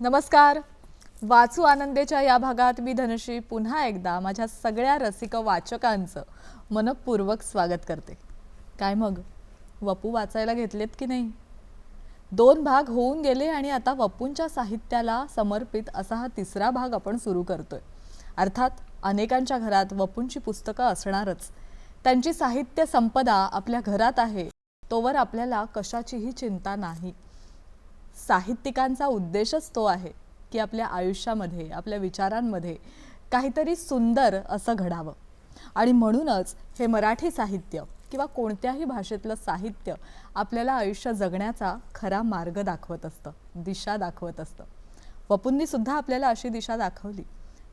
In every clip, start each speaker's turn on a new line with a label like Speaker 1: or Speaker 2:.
Speaker 1: नमस्कार. वाचू आनंदेच्या या भागात मी धनश्री पुन्हा एकदा माझ्या सगळ्या रसिक वाचकांचं मनपूर्वक स्वागत करते. काय मग? वपू वाचायला घेतलेत की नाही? दोन भाग होऊन गेले आणि आता वपूंच्या साहित्याला समर्पित असा हा तिसरा भाग आपण सुरू करतोय. अर्थात अनेकांच्या घरात वपूंची पुस्तकं असणारच. त्यांची साहित्य संपदा आपल्या घरात आहे. तोवर आपल्याला कशाचीही चिंता नाही. साहित्यिकांचा उद्देशच तो आहे की आपल्या आयुष्यामध्ये आपल्या विचारांमध्ये काहीतरी सुंदर असं घडावं. आणि म्हणूनच हे मराठी साहित्य किंवा कोणत्याही भाषेतलं साहित्य आपल्याला आयुष्य जगण्याचा खरा मार्ग दाखवत असतं दिशा दाखवत असतं. वपूंनीसुद्धा आपल्याला अशी दिशा दाखवली.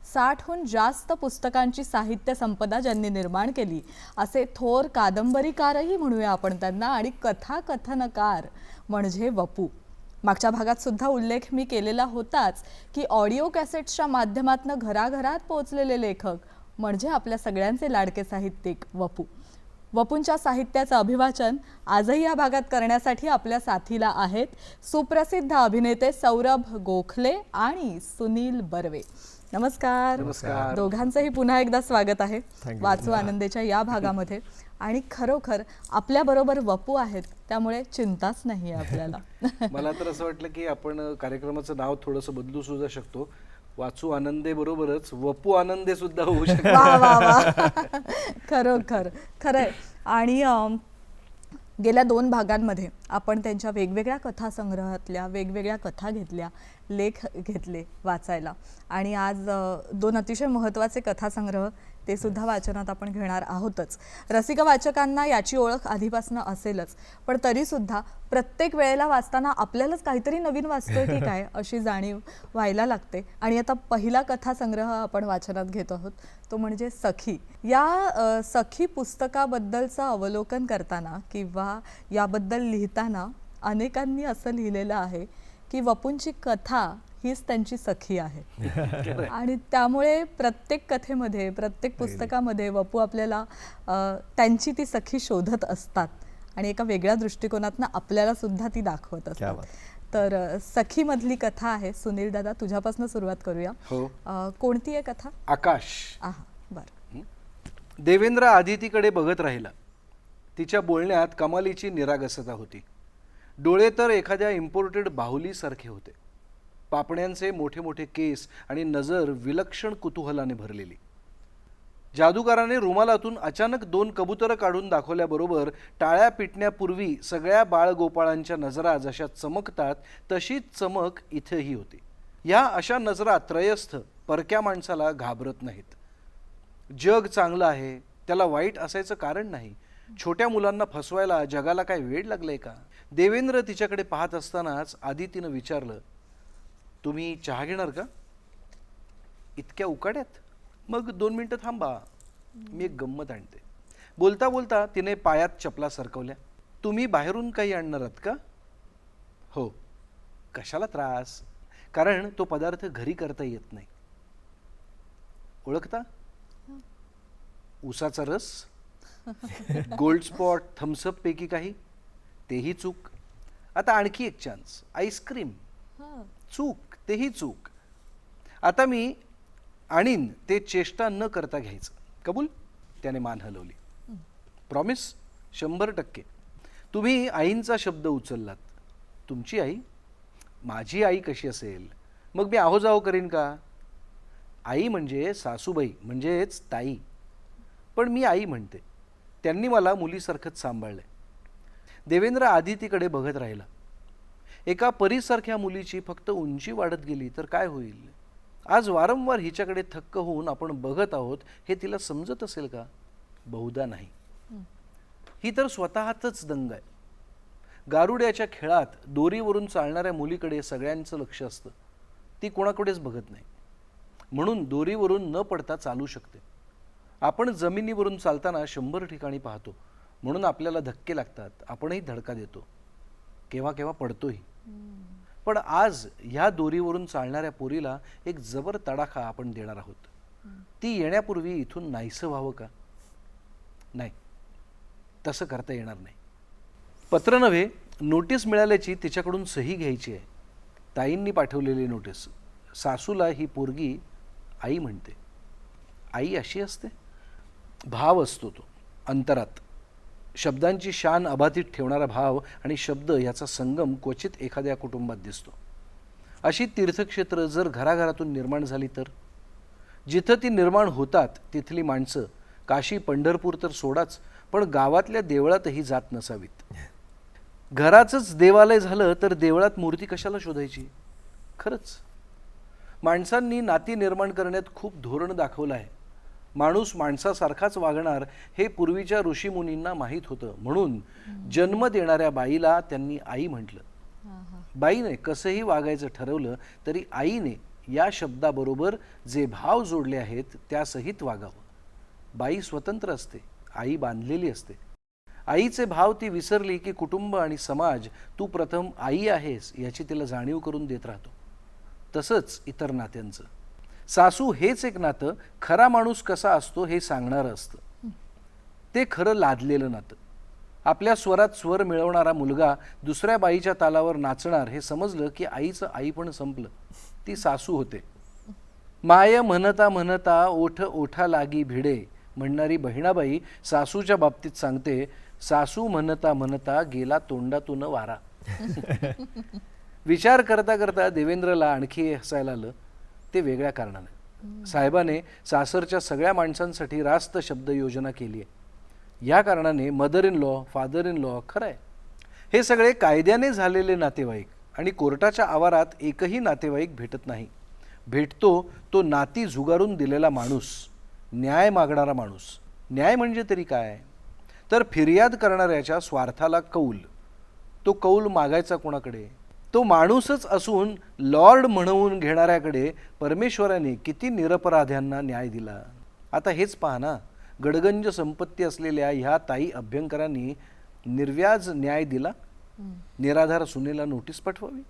Speaker 1: साठहून जास्त पुस्तकांची साहित्य संपदा ज्यांनी निर्माण केली असे थोर कादंबरीकारही म्हणूया आपण त्यांना आणि कथाकथनकार म्हणजे वपू. मागच्या भागात सुद्धा उल्लेख मी केलेला होताच की ऑडिओ कॅसेट्सच्या माध्यमातून घराघरात पोहोचलेले लेखक म्हणजे आपल्या सगळ्यांचे लाडके साहित्यिक वपू. वपूंच्या साहित्याचं अभिवाचन आजही या भागात करण्यासाठी आपल्या साथीला आहेत सुप्रसिद्ध अभिनेते सौरभ गोखले आणि सुनील बर्वे. नमस्कार.
Speaker 2: नमस्कार.
Speaker 1: दोघांचंही पुन्हा एकदा स्वागत आहे. वाचू आनंदेच्या या भागामध्ये. आणि खरोखर आपल्या बरोबर वपू आहेत त्यामुळे चिंताच नाही आपल्याला.
Speaker 2: मला तर असं वाटलं की आपण कार्यक्रमाचं नाव थोडंसं बदलू सुद्धा शकतो. वाचू आनंदे बरोबरच वपू आनंदे सुद्धा होऊ
Speaker 1: वा वा वा. खरोखर. खरंय. आणि अम, गेल्या दोन भागांमध्ये आपण त्यांच्या वेगवेगळ्या कथासंग्रहातल्या वेगवेगळ्या कथा घेतल्या लेख घेतले वाचायला. आणि आज अ, दोन अतिशय महत्त्वाचे कथासंग्रह ते सुद्धा वाचनात आपण घेणार आहोतच. रसिक वाचकांना याची ओळख आधीपासून असेलच. पण तरीसुद्धा प्रत्येक वेळेला वाचताना आपल्यालाच काहीतरी नवीन वाचतोय की काय अशी जाणीव व्हायला लागते. आणि आता पहिला कथासंग्रह आपण वाचनात घेत आहोत. तो म्हणजे सखी. या सखी पुस्तकाबद्दलचं अवलोकन करताना किंवा याबद्दल लिहिताना अनेकांनी असं लिहिलेलं आहे की वपूंची कथा हीच त्यांची सखी आहे. आणि त्यामुळे प्रत्येक कथेमध्ये प्रत्येक पुस्तकामध्ये वपू आपल्याला त्यांची ती सखी शोधत असतात. आणि एका वेगळ्या दृष्टिकोनातनं आपल्याला सुद्धा ती दाखवत असतात. तर अ, सखीमधली कथा आहे सुनील दादा तुझ्यापासून सुरुवात करूया.
Speaker 2: हो.
Speaker 1: कोणती आहे कथा?
Speaker 2: आकाश.
Speaker 1: बरं.
Speaker 2: देवेंद्र आदितीकडे बघत राहिला. तिच्या बोलण्यात कमालीची निरागसता होती. डोळे तर एखाद्या इम्पोर्टेड बाहुलीसारखे होते. पापण्यांचे मोठे मोठे केस आणि नजर विलक्षण कुतूहलाने भरलेली. जादूगाराने रुमालातून अचानक दोन कबुतरं काढून दाखवल्याबरोबर टाळ्या पिटण्यापूर्वी सगळ्या बाळगोपाळांच्या नजरा जशा चमकतात तशीच चमक इथेही होती. या अशा नजरा त्रयस्थ परक्या माणसाला घाबरत नाहीत. जग चांगलं आहे त्याला वाईट असायचं कारण नाही. छोट्या मुलांना फसवायला जगाला काय वेळ लागलाय का? देवेंद्र तिच्याकडे पाहत असतानाच आदितीनं विचारलं तुम्ही चहा घेणार का? इतक्या उकाड्यात? मग दोन मिनटं थांबा. मी एक गंमत आणते. बोलता बोलता तिने पायात चपला सरकवल्या. तुम्ही बाहेरून काही आणणार आहात का? हो. कशाला त्रास? कारण तो पदार्थ घरी करता येत नाही. ओळखता? उसाचा रस? गोल्ड स्पॉट थम्सअप पैकी काही? तेही चूक. आता आणखी एक चान्स आईस्क्रीम चूक तेही चूक. आता मी आणीन ते चेष्टा न करता घ्यायचं. कबूल? त्याने मान हलवली. प्रॉमिस शंभर टक्के. तुम्ही आईंचा शब्द उचललात. तुमची आई? माझी आई कशी असेल? मग मी आहो जाहो करीन का? आई म्हणजे सासूबाई म्हणजेच ताई. पण मी आई म्हणते. त्यांनी मला मुलीसारखंच सांभाळलं देवेंद्र आदितीकडे बघत राहिला. एका परीसारख्या मुलीची फक्त उंची वाढत गेली तर काय होईल? आज वारंवार हिच्याकडे थक्क होऊन आपण बघत आहोत हे तिला समजत असेल का? बहुधा नाही. ही तर स्वतःतच दंग आहे. गारुड्याच्या खेळात दोरीवरून चालणाऱ्या मुलीकडे सगळ्यांचं लक्ष असतं. ती कोणाकडेच बघत नाही. म्हणून दोरीवरून न पडता चालू शकते. आपण जमिनीवरून चालताना शंभर ठिकाणी पाहतो. म्हणून आपल्याला धक्के लागतात. आपणही धडका देतो. केव्हा केव्हा पडतोही. पण आज ह्या दोरीवरून चालणाऱ्या पोरीला एक जबर तडाखा आपण देणार आहोत. ती येण्यापूर्वी इथून नाहीसं व्हावं का? नाही. तसं करता येणार नाही. पत्र नव्हे नोटीस मिळाल्याची तिच्याकडून सही घ्यायची आहे. ताईंनी पाठवलेली नोटीस. सासूला ही पोरगी आई म्हणते. आई अशी असते? भाव असतो तो. अंतरात. शब्दांची शान अबाधित ठेवणारा भाव आणि शब्द याचा संगम क्वचित एखाद्या कुटुंबात दिसतो. अशी तीर्थक्षेत्र जर घराघरातून निर्माण झाली तर? जिथं ती निर्माण होतात तिथली माणसं. काशी पंढरपूर तर सोडाच पण गावातल्या देवळातही जात नसावीत. घराचंच देवालय झालं तर देवळात मूर्ती कशाला शोधायची? खरंच. माणसांनी नाती निर्माण करण्यात खूप धोरण दाखवलं आहे. माणूस माणसासारखाच वागणार हे पूर्वीच्या ऋषीमुनींना माहीत होतं. म्हणून जन्म देणाऱ्या बाईला त्यांनी आई म्हटलं. बाईने कसंही वागायचं ठरवलं तरी आईने या शब्दाबरोबर जे भाव जोडले आहेत त्यासहित वागावं. बाई स्वतंत्र असते आई बांधलेली असते. आईचे भाव ती विसरली की कुटुंब आणि समाज तू प्रथम आई आहेस याची तिला जाणीव करून देत राहतो. तसंच इतर नात्यांचं. सासू हेच एक नातं खरा माणूस कसा असतो हे सांगणारं असतं. ते खरं लादलेलं नातं. आपल्या स्वरात स्वर मिळवणारा मुलगा दुसऱ्या बाईच्या तालावर नाचणार हे समजलं की आईचं आई पण संपलं. ती सासू होते. माय म्हणता म्हणता ओठ ओठा लागी भिडे म्हणणारी बहिणाबाई सासूच्या बाबतीत सांगते सासू म्हणता म्हणता गेला तोंडातून वारा. विचार करता करता देवेंद्रला आणखी हसायला आलं. ते वेगळ्या कारणाने. साहेबाने सासरच्या सगळ्या माणसांसाठी रास्त शब्द योजना केली आहे. या कारणाने mother in law father in law खरं आहे. हे सगळे कायद्याने झालेले नातेवाईक आणि कोर्टाच्या आवारात एकही नातेवाईक भेटत नाही. भेटतो तो नाती झुगारून दिलेला माणूस न्याय मागणारा माणूस. न्याय म्हणजे तरी काय? तर फिर्याद करणाऱ्याच्या स्वार्थाला कौल. तो कौल मागायचा कोणाकडे? तो माणूसच असून लॉर्ड म्हणवून घेणाऱ्याकडे परमेश्वराने किती निरपराध्यांना न्याय दिला. आता हेच पहा ना गडगंज संपत्ती असलेल्या ह्या ताई अभ्यंकरांनी निर्व्याज न्याय दिला? निराधार सुनेला नोटीस पाठवावी?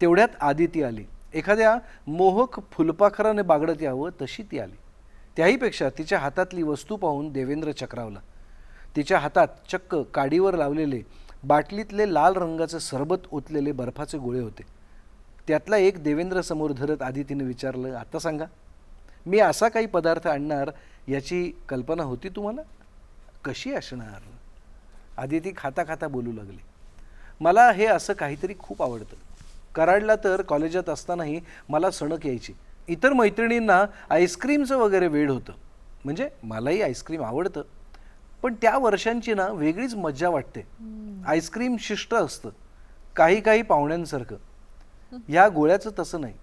Speaker 2: तेवढ्यात आदिती आली. एखाद्या मोहक फुलपाखराने बागडत यावं तशी ती आली. त्याहीपेक्षा तिच्या हातातली वस्तू पाहून देवेंद्र चक्रावला. तिच्या हातात चक्क काडीवर लावलेले बाटलीतले लाल रंगाचे सरबत ओतलेले बर्फाचे गोळे होते. त्यातला एक देवेंद्र समोर धरत आदितीने विचारलं आता सांगा मी असा काही पदार्थ आणणार याची कल्पना होती तुम्हाला? कशी असणार? आदिती खाता खाता बोलू लागली. मला हे असं काहीतरी खूप आवडतं. कराडला तर कॉलेजात असतानाही मला सणक यायची. इतर मैत्रिणींना आईस्क्रीमचं वगैरे वेळ होतं. म्हणजे मलाही आईस्क्रीम आवडतं. पण त्या वर्षांची ना वेगळीच मज्जा वाटते. आईस्क्रीम शिष्ट असतं. काही काही पाहुण्यांसारखं. ह्या गोळ्याचं तसं नाही.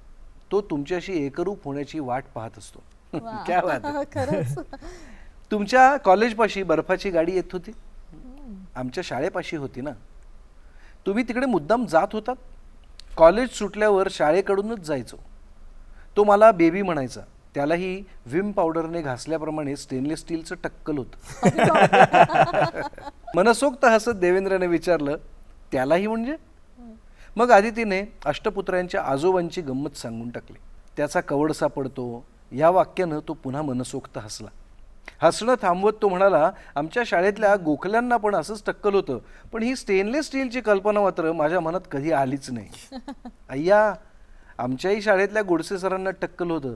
Speaker 2: तो तुमच्याशी एकरूप होण्याची वाट पाहत असतो. क्या.
Speaker 1: खरंच.
Speaker 2: तुमच्या कॉलेजपाशी बर्फाची गाडी येत होती? आमच्या शाळेपाशी होती ना? तुम्ही तिकडे मुद्दाम जात होतात? कॉलेज सुटल्यावर शाळेकडूनच जायचो. तो मला बेबी म्हणायचा. त्यालाही विम पावडरने घासल्याप्रमाणे स्टेनलेस स्टीलचं टक्कल होतं. मनसोक्त हसत देवेंद्रने विचारलं त्यालाही म्हणजे? मग आदितीने अष्टपुत्रांच्या आजोबांची गंमत सांगून टाकली. त्याचा कवड सापडतो या वाक्यानं तो पुन्हा मनसोक्त हसला. हसणं थांबवत तो म्हणाला आमच्या शाळेतल्या गोखल्यांना पण असंच टक्कल होतं पण ही स्टेनलेस स्टीलची कल्पना मात्र माझ्या मनात कधी आलीच नाही. अय्या आमच्याही शाळेतल्या गोडसे सरांना टक्कल होतं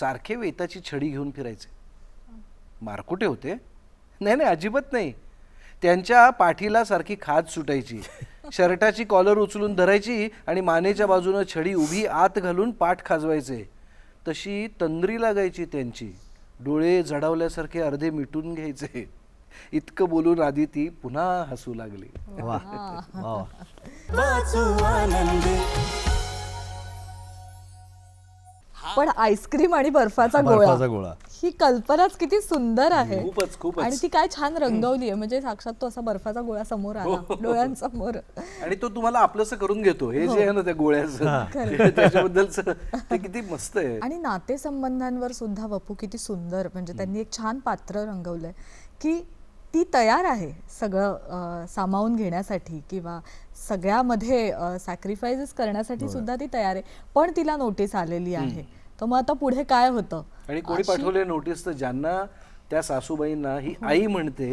Speaker 2: सारखे वेताची छडी घेऊन फिरायचे. मारकुटे होते. नाही नाही अजिबात नाही. त्यांच्या पाठीला सारखी खाज सुटायची. शर्टाची कॉलर उचलून धरायची आणि मानेच्या बाजूनं छडी उभी आत घालून पाठ खाजवायचे. तशी तंद्री लागायची त्यांची. डोळे जडावल्यासारखे अर्धे मिटून घ्यायचे. इतकं बोलून आधी ती पुन्हा हसू लागली.
Speaker 3: वा वा.
Speaker 4: वाचू आनंदे.
Speaker 1: पण आईस्क्रीम आणि बर्फाचा
Speaker 3: बर्फाचा
Speaker 1: गोळा.
Speaker 3: गोळा.
Speaker 1: ही कल्पनाच किती सुंदर आहे.
Speaker 2: खूपच, खूपच.
Speaker 1: आणि ती काय छान रंगवली आहे म्हणजे साक्षात तो असा बर्फाचा गोळा समोर
Speaker 2: हो,
Speaker 1: आला डोळ्यांसमोर.
Speaker 2: आणि तो तुम्हाला आपलंसं करून घेतो. हे जे आहे ना त्या गोळ्याचं. त्याच्याबद्दलच ते किती मस्त आहे.
Speaker 1: आणि नातेसंबंधांवर सुद्धा वपू किती सुंदर. म्हणजे त्यांनी एक छान पात्र रंगवलंय. की ती तयार आहे सगळं अं, सामावून घेण्यासाठी किंवा सगळ्यामध्ये सॅक्रिफायसेस करण्यासाठी सुद्धा ती तयार आहे. पण तिला नोटीस आलेली आहे. तर मग आता पुढे काय होतं?
Speaker 2: आणि कोणी पाठवले नोटीस तर ज्यांना त्या सासूबाईंना ही आई म्हणते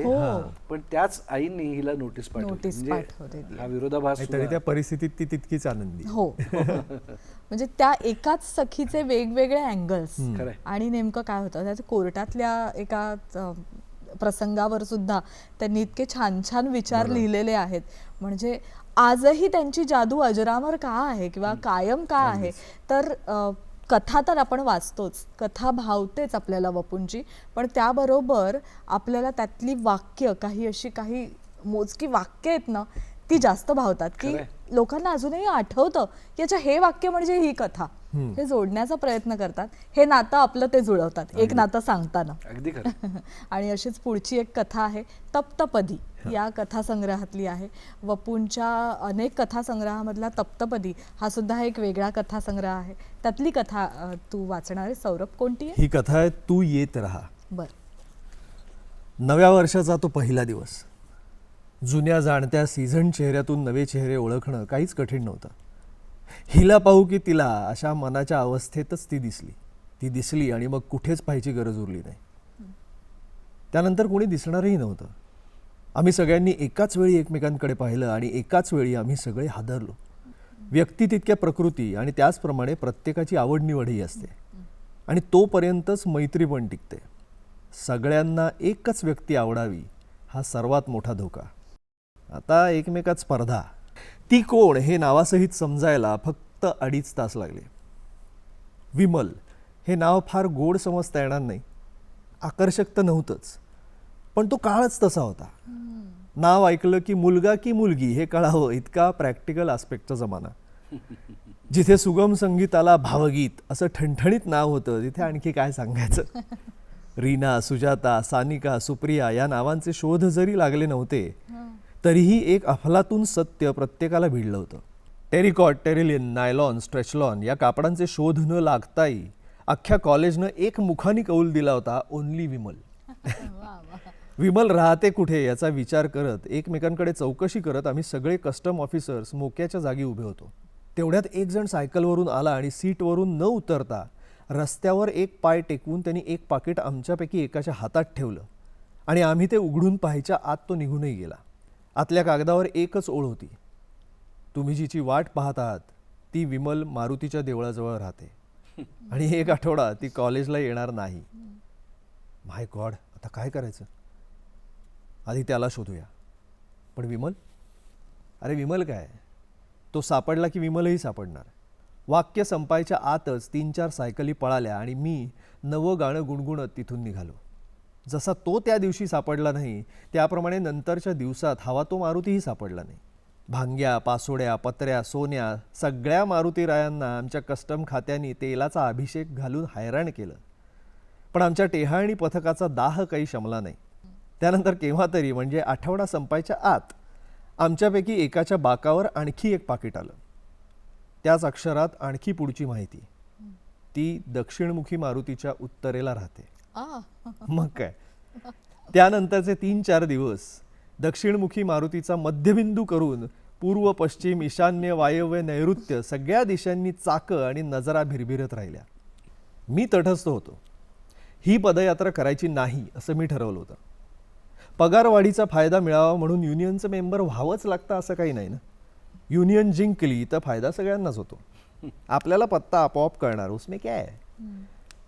Speaker 2: पण त्याच आईने हिला नोटीस पाठवली.
Speaker 1: नोटीस
Speaker 2: म्हणजे हा विरोधाभास
Speaker 3: तरी त्या परिस्थितीत ती तितकीच आनंदी.
Speaker 1: हो. म्हणजे त्या एकाच सखीचे वेगवेगळे अँगल्स. आणि नेमकं काय होतं? त्याच्या कोर्टातल्या एका प्रसंगावर सुद्धा त्यांनी इतके छान छान विचार लिहिलेले आहेत. म्हणजे आजही त्यांची जादू अजरामर का आहे? किंवा कायम का आहे? तर कथा तर आपण वाचतोच. कथा भावतेच आपल्याला वपूंची पण त्याबरोबर आपल्याला त्यातली वाक्य काही अशी काही मोजकी वाक्य आहेत ना ती जास्त भावतात. की लोकांना अजूनही आठवतं की अच्छा हे वाक्य म्हणजे ही कथा. हे जोडण्याचा प्रयत्न करतात. हे नातं आपलं ते जुळवतात. एक नातं सांगताना.
Speaker 2: अगदी
Speaker 1: आणि अशीच पुढची एक कथा आहे तप्तपदी. या कथासंग्रहातली आहे. वपूंच्या अनेक कथासंग्रहामधला तप्तपदी हा सुद्धा एक वेगळा कथासंग्रह आहे. त्यातली कथा तू वाचणार आहे सौरभ कोणती आहे?
Speaker 3: ही कथा आहे तू येत राहा.
Speaker 1: बर.
Speaker 3: नव्या वर्षाचा तो पहिला दिवस. जुन्या जाणत्या सीझन चेहऱ्यातून नवे चेहरे ओळखणं काहीच कठीण नव्हतं. हिला पाहू की तिला अशा मनाच्या अवस्थेतच ती दिसली. ती दिसली आणि मग कुठेच पाहायची गरज उरली नाही. त्यानंतर कोणी दिसणारही नव्हतं. आम्ही सगळ्यांनी एकाच वेळी एकमेकांकडे पाहिलं आणि एकाच वेळी आम्ही सगळे हादरलो. व्यक्ती तितक्या प्रकृती आणि त्याचप्रमाणे प्रत्येकाची आवड निवडही असते. आणि तोपर्यंतच मैत्री पण टिकते. सगळ्यांना एकच व्यक्ती आवडावी हा सर्वात मोठा धोका. आता एकमेकात स्पर्धा. ती कोण हे नावासहित समजायला फक्त अडीच तास लागले. विमल हे नाव फार गोड समजता येणार नाही. आकर्षक तर नव्हतंच पण तो काळच तसा होता. नाव ऐकलं की मुलगा की मुलगी हे कळावं इतका प्रॅक्टिकल आस्पेक्टचा जमाना. जिथे सुगम संगीताला भावगीत असं ठणठणीत नाव होतं तिथे आणखी काय सांगायचं? रीना सुजाता सानिका सुप्रिया या नावांचे शोध जरी लागले नव्हते तरीही एक अफलातून सत्य प्रत्येकाला भिडलं होतं. टेरिकॉट टेरिलिन नायलॉन स्ट्रेचलॉन या कापडांचे शोध न लागताही अख्ख्या कॉलेजनं एक मुखानी कौल दिला होता ओनली विमल. विमल राहते कुठे याचा विचार करत एकमेकांकडे चौकशी करत आम्ही सगळे कस्टम ऑफिसर्स मोक्याच्या जागी उभे होतो. तेवढ्यात एक जण सायकलवरून आला आणि सीटवरून न उतरता रस्त्यावर एक पाय टेकवून त्यांनी एक पाकिट आमच्यापैकी एकाच्या हातात ठेवलं आणि आम्ही ते उघडून पाहायच्या आत तो निघूनही गेला. आतल्या कागदावर एकच ओळ होती. तुम्ही जिची वाट पाहत आहात ती विमल मारुतीच्या देवळाजवळ राहते. आणि एक आठवडा ती कॉलेजला येणार नाही. माय गॉड आता काय करायचं? आधी त्याला शोधूया. पण विमल? अरे विमल काय? तो सापडला की विमलही सापडणार. वाक्य संपायच्या आतच तीन चार सायकली पळाल्या आणि मी नवं गाणं गुणगुणत तिथून निघालो. जसा तो त्या दिवशी सापडला नाही त्याप्रमाणे नंतरच्या दिवसात हवा तो मारुतीही सापडला नाही. भांग्या पासोड्या पत्र्या सोन्या सगळ्या मारुतीरायांना आमच्या कस्टम खात्याने तेलाचा अभिषेक घालून हैराण केलं. पण आमच्या टेहाळणी पथकाचा दाह काही शमला नाही. त्यानंतर केव्हा तरी म्हणजे आठवडा संपायच्या आत आमच्यापैकी एकाच्या बाकावर आणखी एक पाकिट आलं. त्याच अक्षरात आणखी पुढची माहिती. ती दक्षिणमुखी मारुतीच्या उत्तरेला राहते. मग काय? त्यानंतरचे तीन चार दिवस दक्षिणमुखी मारुतीचा मध्यबिंदू करून पूर्व पश्चिम ईशान्य वायव्य नैऋत्य सगळ्या दिशांनी चाकं आणि नजरा भिरभिरत राहिल्या. मी तटस्थ होतो. ही पदयात्रा करायची नाही असं मी ठरवलं होतं. पगारवाढीचा फायदा मिळावा म्हणून युनियनचं मेंबर व्हावंच लागतं असं काही नाही ना? युनियन जिंकली तर फायदा सगळ्यांनाच होतो. आपल्याला पत्ता आपोआप कळणार उसमे काय आहे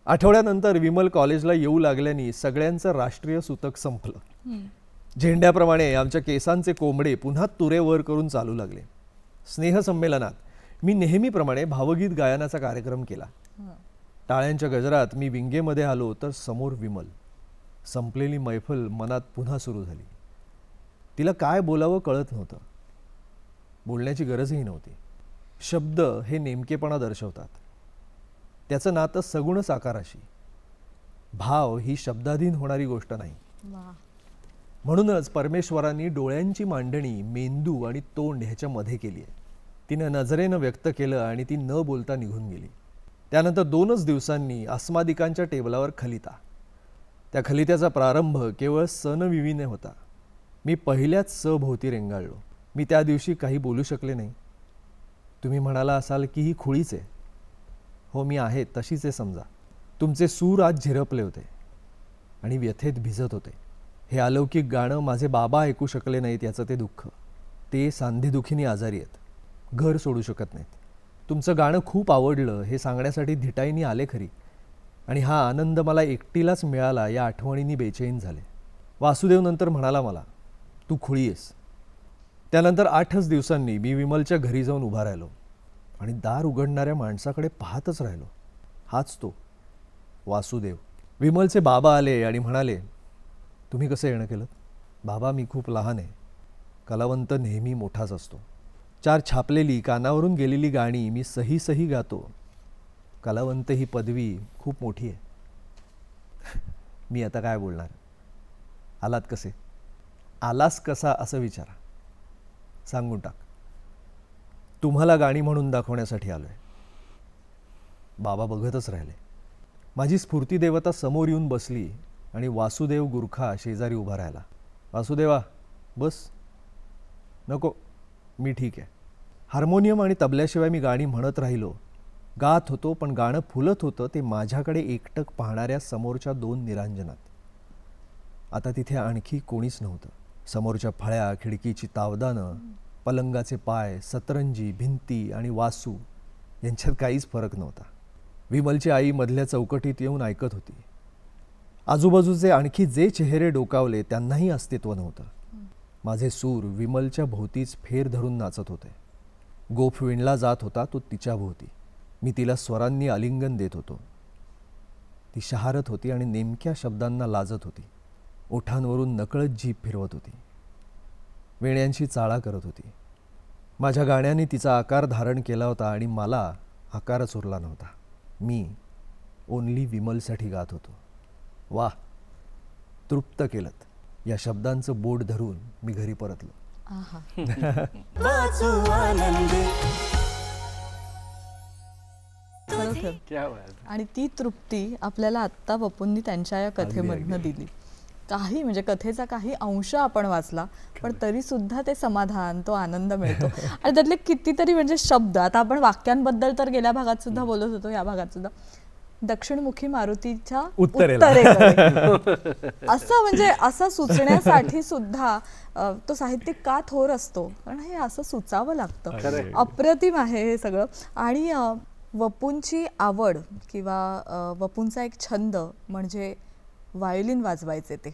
Speaker 3: आठवड्यानंतर विमल कॉलेजला येऊ लागल्याने सगळ्यांचं राष्ट्रीय सुतक संपलं. झेंड्याप्रमाणे आमच्या केसांचे कोंबडे पुन्हा तुरे वर करून चालू लागले. स्नेहसंमेलनात मी नेहमीप्रमाणे भावगीत गायनाचा कार्यक्रम केला. टाळ्यांच्या गजरात मी विंगेमध्ये आलो तर समोर विमल. संपलेली मैफल मनात पुन्हा सुरू झाली. तिला काय बोलावं कळत नव्हतं. बोलण्याची गरजही नव्हती. शब्द हे नेमकेपणा दर्शवतात. त्याचं नातं सगुण साकाराशी भाव ही शब्दाधीन होणारी गोष्ट नाही. म्हणूनच परमेश्वरांनी डोळ्यांची मांडणी मेंदू आणि तोंड ह्याच्यामध्ये केली आहे तिनं नजरेनं व्यक्त केलं आणि ती न बोलता निघून गेली. त्यानंतर दोनच दिवसांनी अस्मादिकांच्या टेबलावर खलिता. त्या खलित्याचा प्रारंभ केवळ सणविवीने होता. मी पहिल्याच सभोवती रेंगाळलो. मी त्या दिवशी काही बोलू शकले नाही. तुम्ही म्हणाला असाल की ही खुळीच आहे. हो मी आहे तशीच आहे समजा. तुमचे सूर आज झिरपले होते आणि व्यथेत भिजत होते. हे अलौकिक गाणं माझे बाबा ऐकू शकले नाहीत याचं ते दुःख. ते सांधेदुखीने आजारी आहेत. घर सोडू शकत नाहीत. तुमचं गाणं खूप आवडलं हे सांगण्यासाठी धिटाईनी आले खरी. आणि हा आनंद मला एकटीलाच मिळाला या आठवणींनी बेचैन झाले. वासुदेव नंतर म्हणाला मला तू खुळी आहेस. त्यानंतर आठच दिवसांनी मी विमलच्या घरी जाऊन उभा राहिलो. आणि दार उघडणाऱ्या माणसाकडे पाहतच राहिलो. हाच तो. वासुदेव. विमलचे बाबा आले आणि म्हणाले तुम्ही कसं येणं केलं? बाबा मी खूप लहान आहे. कलावंत नेहमी मोठाच असतो. चार छापलेली कानावरून गेलेली गाणी मी सही सही गातो. कलावंत ही पदवी खूप मोठी आहे. मी आता काय बोलणार? आलात कसे? आलास कसा असं विचारा. सांगून टाक. तुम्हाला गाणी म्हणून दाखवण्यासाठी आलो आहे बाबा बघतच राहिले. माझी स्फूर्ती देवता समोर येऊन बसली आणि वासुदेव गुरखा शेजारी उभा राहिला. वासुदेवा बस. नको मी ठीक आहे. हार्मोनियम आणि तबल्याशिवाय मी गाणी म्हणत राहिलो. गात होतो पण गाणं फुलत होतं ते माझ्याकडे एकटक पाहणाऱ्या समोरच्या दोन निरांजनात. आता तिथे आणखी कोणीच नव्हतं. समोरच्या फळ्या खिडकीची तावदानं पलंगाचे पाय सतरंजी भिंती आणि वासू यांच्यात काहीच फरक नव्हता. विमलची आई मधल्या चौकटीत येऊन ऐकत होती. आजूबाजूचे आणखी जे चेहरे डोकावले त्यांनाही अस्तित्व नव्हतं. माझे सूर विमलच्या भोवतीच फेर धरून नाचत होते. गोफ विणला जात होता तो तिच्या भोवती. मी तिला स्वरांनी आलिंगन देत होतो. ती शहारत होती आणि नेमक्या शब्दांना लाजत होती. ओठांवरून नकळत जीभ फिरवत होती. वेण्यांशी चाळा करत होती. माझ्या गाण्याने तिचा आकार धारण केला होता आणि मला आकारच उरला नव्हता. मी ओनली विमलसाठी गात होतो. वा तृप्त केलत. या शब्दांचं बोट धरून मी घरी परतलो.
Speaker 1: आणि ती तृप्ती आपल्याला आत्ता वपूंनी त्यांच्या या कथेमधनं दिली. काही म्हणजे कथेचा काही अंश आपण वाचला पण तरी सुद्धा ते समाधान तो आनंद मिळतो. आणि त्यातले कितीतरी म्हणजे शब्द आता आपण वाक्यांबद्दल तर गेल्या भागात सुद्धा बोलत होतो या भागात सुद्धा दक्षिणमुखी मारुतीच्या
Speaker 3: उत्तरेला.
Speaker 1: उत्तरेकडे. असं म्हणजे असं सुचण्यासाठी सुद्धा तो साहित्यिक का थोर असतो? कारण हे असं सुचावं लागतं. अप्रतिम आहे हे सगळं. आणि वपूंची आवड किंवा वपूंचा एक छंद म्हणजे व्हायोलिन वाजवायचे ते.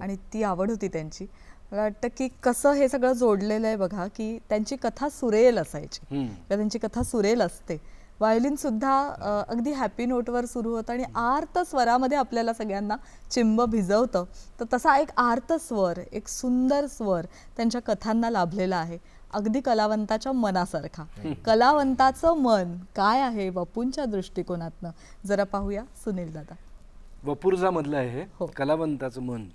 Speaker 1: आणि ती आवड होती त्यांची. मला वाटतं की कसं हे सगळं जोडलेलं आहे बघा की त्यांची कथा सुरेल असायची. किंवा त्यांची कथा सुरेल असते. व्हायोलिन सुद्धा अगदी हॅपी नोटवर सुरू होतं आणि आर्त स्वरामध्ये आपल्याला सगळ्यांना चिंब भिजवतं. तर तसा एक आर्त स्वर एक सुंदर स्वर त्यांच्या कथांना लाभलेला आहे. अगदी कलावंताच्या मनासारखा. कलावंताचं मन काय आहे वपूंच्या दृष्टिकोनातनं? जरा पाहूया सुनील दादा.
Speaker 2: वपुर्झा मधलं आहे
Speaker 1: हो.
Speaker 2: हे. कलावंताचं मन.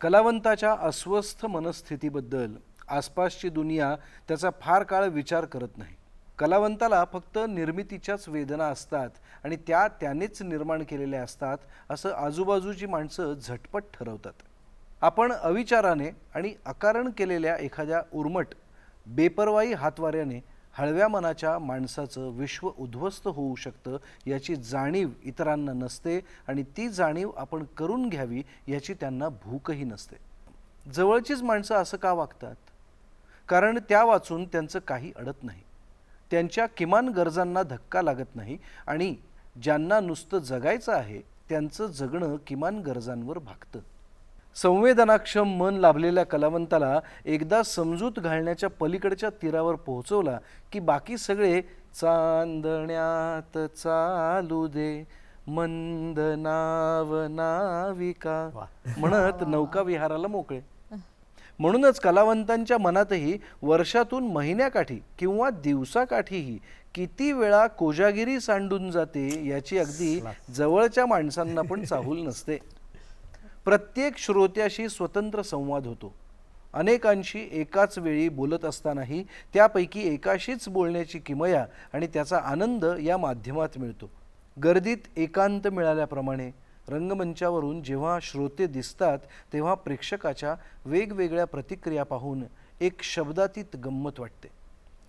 Speaker 2: कलावंताच्या अस्वस्थ मनस्थितीबद्दल आसपासची दुनिया त्याचा फार काळ विचार करत नाही. कलावंताला फक्त निर्मितीच्याच वेदना असतात आणि त्या त्यानेच निर्माण केलेल्या असतात असं आजूबाजूची माणसं झटपट ठरवतात. आपण अविचाराने आणि अकारण केलेल्या एखाद्या उर्मट बेपर्वाई हातवाऱ्याने हळव्या मनाच्या माणसाचं विश्व उद्ध्वस्त होऊ शकतं याची जाणीव इतरांना नसते आणि ती जाणीव आपण करून घ्यावी याची त्यांना भूकही नसते. जवळचीच माणसं असं का वागतात? कारण त्या वाचून त्यांचं काही अडत नाही. त्यांच्या किमान गरजांना धक्का लागत नाही आणि ज्यांना नुसतं जगायचं आहे त्यांचं जगणं किमान गरजांवर भागतं. संवेदनाक्षम मन लाभलेल्या कलावंताला एकदा समजूत घालण्याच्या पलीकडच्या तीरावर पोहोचवला की बाकी सगळे चांदण्यात चालू दे मंद नाव नाविका म्हणत नौका विहाराला मोकळे. म्हणूनच कलावंतांच्या मनातही वर्षातून महिन्याकाठी किंवा दिवसाकाठीही किती वेळा कोजागिरी सांडून जाते याची अगदी जवळच्या माणसांना पण चाहूल नसते. प्रत्येक श्रोत्याशी स्वतंत्र संवाद होतो. अनेकांशी एकाच वेळी बोलत असतानाही त्यापैकी एकाशीच बोलण्याची किमया आणि त्याचा आनंद या माध्यमात मिळतो. गर्दीत एकांत मिळाल्याप्रमाणे रंगमंचावरून जेव्हा श्रोते दिसतात तेव्हा प्रेक्षकाच्या वेगवेगळ्या प्रतिक्रिया पाहून एक शब्दातीत गंमत वाटते.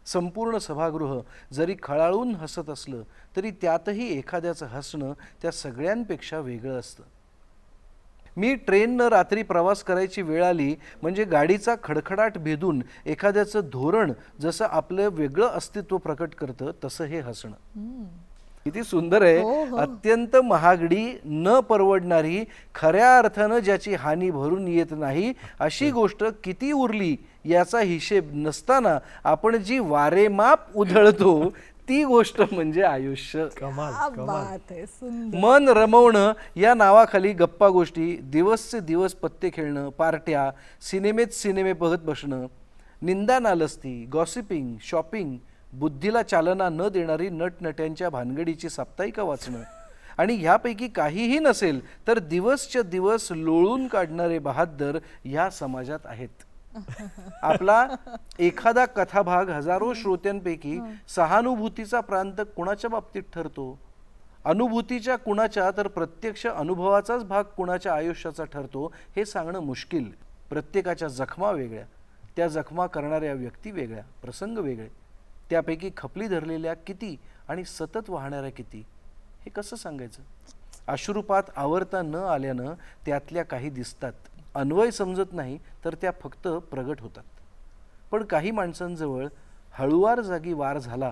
Speaker 2: संपूर्ण सभागृह जरी खळाळून हसत असलं तरी त्यातही एखाद्याचं हसणं त्या सगळ्यांपेक्षा वेगळं असतं. मी ट्रेननं रात्री प्रवास करायची वेळ आली म्हणजे गाडीचा खडखडाट भेदून एखाद्याचं धोरण जसं आपलं वेगळं अस्तित्व प्रकट करतं तसं हे हसणं. किती सुंदर आहे. अत्यंत महागडी न परवडणारी खऱ्या अर्थानं ज्याची हानी भरून येत नाही अशी गोष्ट किती उरली याचा हिशेब नसताना आपण जी वारेमाप उधळतो ती गोष्ट म्हणजे आयुष्य.
Speaker 3: कमाल
Speaker 1: बात आहे सुंदर.
Speaker 2: मन रमवणं या नावाखाली गप्पा गोष्टी दिवसचे दिवस पत्ते खेळणं पार्ट्या सिनेमेत सिनेमे बघत बसणं निंदा नालस्ती गॉसिपिंग शॉपिंग बुद्धीला चालना न देणारी नटनट्यांच्या भानगडीची साप्ताहिका वाचणं. आणि ह्यापैकी काहीही नसेल तर दिवसच्या दिवस लोळून काढणारे बहादर या समाजात आहेत. आपला एखादा कथाभाग हजारो श्रोत्यांपैकी सहानुभूतीचा प्रांत कुणाच्या बाबतीत ठरतो? अनुभूतीच्या कुणाच्या तर प्रत्यक्ष अनुभवाचाच भाग कुणाच्या आयुष्याचा ठरतो हे सांगणं मुश्किल. प्रत्येकाच्या जखमा वेगळ्या. त्या जखमा करणाऱ्या व्यक्ती वेगळ्या. प्रसंग वेगळे. त्यापैकी खपली धरलेल्या किती आणि सतत वाहणाऱ्या किती? हे कसं सांगायचं? अश्रुपात आवरता न आल्यानं त्यातल्या काही दिसतात. अन्वय समजत नाही तर त्या फक्त प्रगट होतात. पण काही माणसांजवळ हळुवार जागी वार झाला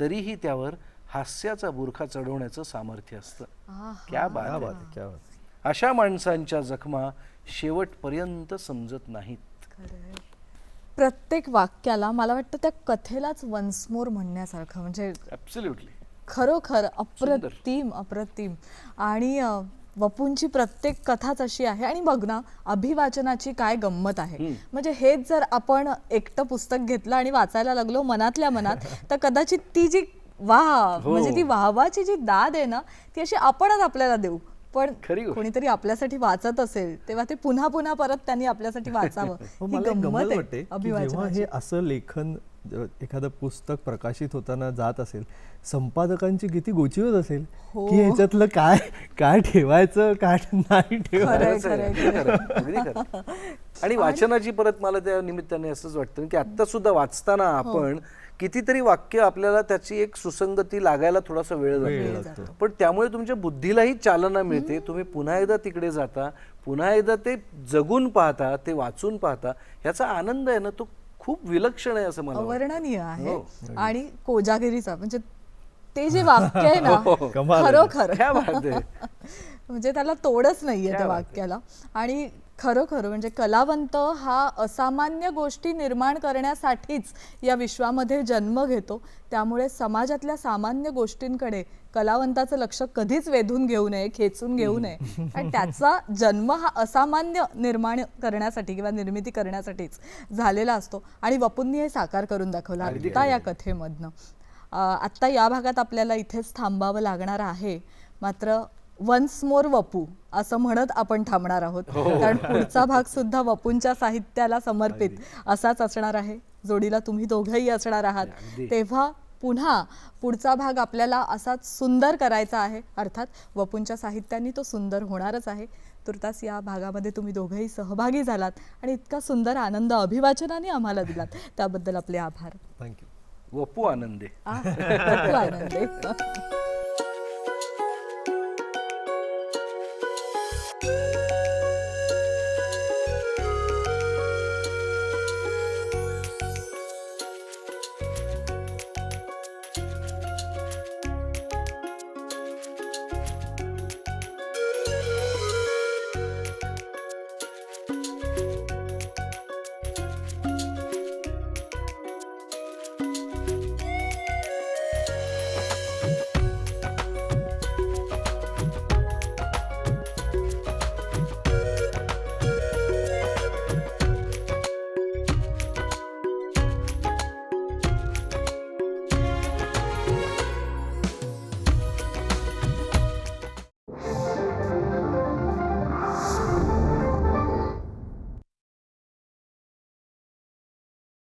Speaker 2: तरीही त्यावर हास्याचा बुरखा चढवण्याचं सामर्थ्य असतं. क्या बात
Speaker 3: क्या
Speaker 2: है.
Speaker 3: बात आहे, क्या बात आहे.
Speaker 2: अशा माणसांच्या जखमा शेवटपर्यंत समजत नाहीत.
Speaker 1: प्रत्येक वाक्याला मला वाटतं त्या कथेलाच वन्स मोर म्हणण्यासारखं म्हणजे
Speaker 2: ऍब्सोल्युटली
Speaker 1: खरोखर अप्रतिम अप्रतिम. आणि वपूंची प्रत्येक कथाच अशी आहे आणि बघ ना अभिवाचनाची काय गंमत आहे. म्हणजे हेच जर आपण एकटं पुस्तक घेतलं आणि वाचायला लागलो मनातल्या मनात तर कदाचित ती जी वाह म्हणजे ती वाहवाची जी दाद आहे ना ती अशी आपणच आपल्याला देऊ. पण. कोणीतरी आपल्यासाठी वाचत असेल तेव्हा ते पुन्हा पुन्हा परत त्यांनी आपल्यासाठी वाचावं.
Speaker 3: हो,
Speaker 1: ही गंमत
Speaker 3: वाटते जेव्हा
Speaker 1: अभिवाचनाची.
Speaker 3: हे असं लेखन एखादं पुस्तक प्रकाशित होताना जात असेल संपादकांची किती गोची होत असेल
Speaker 1: हो.
Speaker 3: की ह्याच्यातलं काय काय ठेवायचं काय नाही ठेवायचं.
Speaker 2: आणि वाचनाची परत मला त्या निमित्ताने असंच वाटतं की आत्ता सुद्धा वाचताना आपण कितीतरी वाक्य आपल्याला त्याची एक सुसंगती लागायला थोडासा वेळ
Speaker 3: लागतो.
Speaker 2: पण त्यामुळे तुमच्या बुद्धीलाही चालना मिळते तुम्ही पुन्हा एकदा तिकडे जाता पुन्हा एकदा ते जगून पाहता ते वाचून पाहता ह्याचा आनंद आहे ना तो खूप विलक्षण आहे असं मला वाटतं.
Speaker 1: अवर्णनीय आहे
Speaker 2: हो.
Speaker 1: आणि कोजागिरीचा म्हणजे ते जे वाक्य आहे ना
Speaker 3: कमाल आहे.
Speaker 1: खरोखर
Speaker 2: क्या बात आहे.
Speaker 1: म्हणजे त्याला तोडच नाहीये
Speaker 2: क्या
Speaker 1: त्या
Speaker 2: बात आहे.
Speaker 1: वाक्याला आणि खरोखर म्हणजे कलावंत हा असामान्य गोष्टी निर्माण करण्यासाठीच या विश्वामध्ये जन्म घेतो. त्यामुळे समाजातल्या सामान्य गोष्टींकडे कलावंताचं लक्ष कधीच वेधून घेऊ नये खेचून घेऊ नये. आणि त्याचा जन्म हा असामान्य निर्माण करण्यासाठी किंवा निर्मिती करण्यासाठीच झालेला असतो. आणि वपूंनी हे साकार करून दाखवलं आता या कथेमधनं. आत्ता या भागात आपल्याला इथेच थांबावं लागणार आहे. मात्र वन्स मोर वपू असं म्हणत आपण थांबणार आहोत. कारण पुढचा भाग सुद्धा वपूंच्या साहित्याला समर्पित असाच असणार आहे. जोडीला तुम्ही दोघंही असणार आहात. तेव्हा पुन्हा पुढचा भाग आपल्याला असाच सुंदर करायचा आहे. अर्थात वपूंच्या साहित्याने तो सुंदर होणारच आहे. तुर्तास या भागामध्ये तुम्ही दोघंही सहभागी झालात आणि इतका सुंदर आनंद अभिवाचनाने आम्हाला दिलात. त्याबद्दल आपले आभार.
Speaker 3: थँक्यू
Speaker 2: वपू आनंदे.
Speaker 1: खूप आनंद.